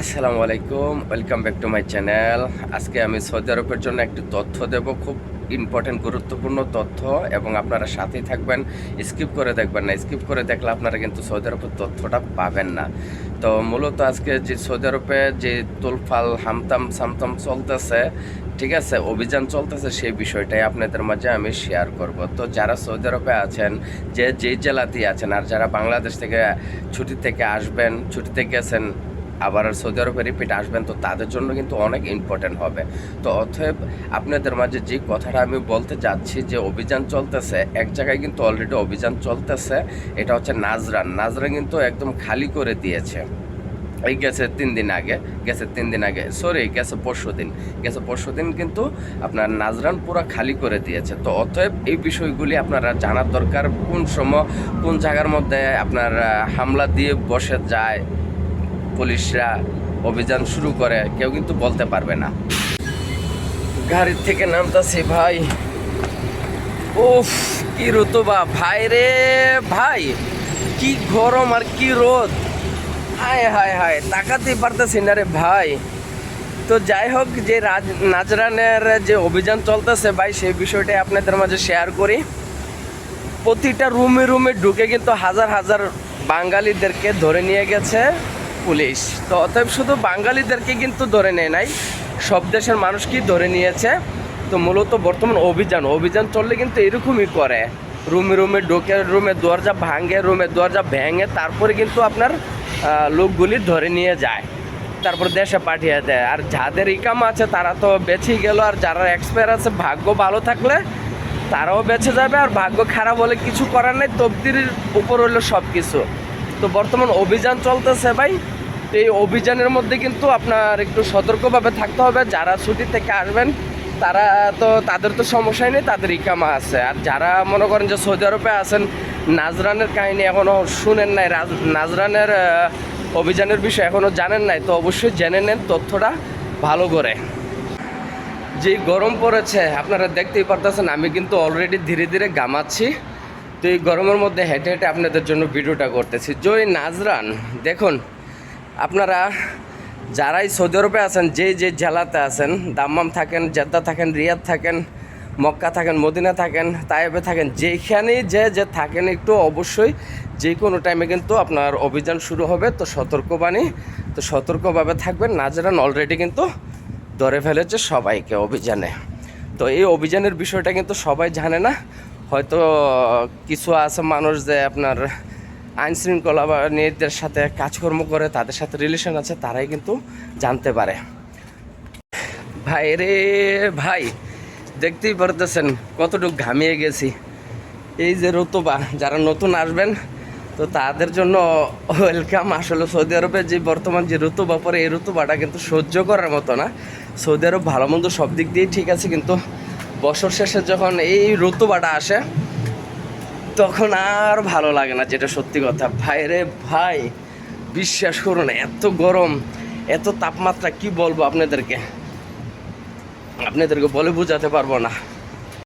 আসসালামু আলাইকুম welcome back to my channel আজকে আমি সৌদি আরবের জন্য একটি তথ্য দেব, খুব ইম্পর্টেন্ট গুরুত্বপূর্ণ তথ্য, এবং আপনারা সাথেই থাকবেন। স্কিপ করে দেখবেন না স্কিপ করে দেখলে আপনারা কিন্তু সৌদি আরবের তথ্যটা পাবেন না। তো মূলত আজকে যে সৌদি আরবে যে তুলফাল, হামতাম, সামতাম চলতেছে, ঠিক আছে, অভিযান চলতেছে, সেই বিষয়টাই আপনাদের মাঝে আমি শেয়ার করব। তো যারা সৌদি আরবে আছেন, যে যেই জেলাতেই আছেন, আর যারা বাংলাদেশ থেকে, ছুটি থেকে আসবেন, ছুটিতে গেছেন আবার সৌদি আরবে রিপিট আসবেন, তো তাদের জন্য কিন্তু অনেক ইম্পর্টেন্ট হবে। তো অতএব আপনাদের মাঝে যে কথাটা আমি বলতে যাচ্ছি যে অভিযান চলতেছে, এক জায়গায় কিন্তু অলরেডি অভিযান চলতেছে, এটা হচ্ছে নাজরান। নাজরান কিন্তু একদম খালি করে দিয়েছে। এই গেছে তিন দিন আগে, গেছে তিন দিন আগে সরি গেছে পরশু দিন। গেছে পরশু দিন কিন্তু আপনার নাজরান পুরো খালি করে দিয়েছে। তো অতএব এই বিষয়গুলি আপনারা জানার দরকার, কোন সময়, কোন জায়গার মধ্যে আপনার হামলা দিয়ে বসে যায় পুলিশরা অভিযান শুরু করে, কেউ কিন্তু বলতে পারবে না। গাড়ির থেকে নামতাছি ভাই। উফ, কি রুতবা। ভাই রে, ভাই, কি গরম আর কি রোদ। হায় হায় হায়, তাকাতেই পারতেছি না রে ভাই। তো যাই হোক, যে রাজ, নাজরানের যে অভিযান চলতেছে ভাই, সেই বিষয়টাই আপনাদের মাঝে শেয়ার করি। প্রতিটা রুমে রুমে ঢুকে কিন্তু হাজার হাজার বাঙালিদেরকে ধরে নিয়ে গেছে। পুলিশ। তো অতএব শুধু বাঙালিদেরকে কিন্তু ধরে নেয় নাই, সব দেশের মানুষকেই ধরে নিয়েছে। তো মূলত বর্তমান অভিযান অভিযান চললে কিন্তু এরকমই করে। রুমে রুমে ঢোকে, রুমে দরজা ভাঙে, রুমে দরজা ভেঙে, তারপরে কিন্তু আপনার লোকগুলি ধরে নিয়ে যায়। তারপর দেশে পাঠিয়ে দেয়। আর যাদের ইকাম আছে, তারা তো বেঁচেই গেল। আর যারা এক্সপায়ার আছে, ভাগ্য ভালো থাকলে তারাও বেঁচে যাবে। আর ভাগ্য খারাপ হলে কিছু করার নেই। তবদির উপর হলো সব কিছু তো বর্তমান অভিযান চলতেছে ভাই। তো এই অভিযানের মধ্যে কিন্তু আপনার একটু সতর্কভাবে থাকতে হবে। যারা ছুটি থেকে আসবেন, তারা তো, তাদের তো সমস্যাই নেই তাদের ইকামা আছে। আর যারা মনে করেন যে সৌদি আরবে আছেন, নাজরানের কাহিনী এখনও শুনেন নাই। নাজরানের অভিযানের বিষয়ে এখনও জানেন নাই। তো অবশ্যই জেনে নেন তথ্যটা ভালো করে। যে গরম পড়েছে, আপনারা দেখতেই পারতেছেন, আমি কিন্তু অলরেডি ধীরে ধীরে গামাচ্ছি তো এই গরমের মধ্যে হেঁটে হেঁটে আপনাদের জন্য ভিডিওটা করতেছি। জয় নাজরান, দেখুন, আপনারা যারাই সৌদি আরবে আছেন, যে যে জেলাতে আছেন, দাম্মাম থাকেন, জেদ্দা থাকেন, রিয়াদ থাকেন, মক্কা থাকেন, মদিনা থাকেন তাইবে থাকেন, যেখানেই যে যে থাকেন একটু অবশ্যই যে কোনো টাইমে কিন্তু আপনার অভিযান শুরু হবে। তো সতর্কবাণী, তো সতর্কভাবে থাকবেন। নাজরান অলরেডি কিন্তু ধরে ফেলেছে সবাইকে অভিযানে। তো এই অভিযানের বিষয়টা কিন্তু সবাই জানে না। হয়তো কিছু আছে মানুষ যে আপনার আইন শৃঙ্খলা বা নিয়েদের সাথে কাজকর্ম করে, তাদের সাথে রিলেশন আছে, তারাই কিন্তু জানতে পারে। ভাই রে ভাই, দেখতেই পারতেছেন কতটুকু ঘামিয়ে গেছি। এই যে রতুবা, যারা নতুন আসবেন, তো তাদের জন্য ওয়েলকাম আসলে সৌদি আরবে যে বর্তমান যে ঋতুবা পরে, এই ঋতুবাটা কিন্তু সহ্য করার মতো না। সৌদি আরব ভালো মন্দ সব দিক দিয়েই ঠিক আছে, কিন্তু বছর শেষে যখন এই রতুবাটা আসে, তখন আর ভালো লাগে না যেটা সত্যি কথা। ভাই রে ভাই, বিশ্বাস করুন, এত গরম, এত তাপমাত্রা, কি বলব আপনাদেরকে? আপনাদেরকে বলে বোঝাতে পারব না।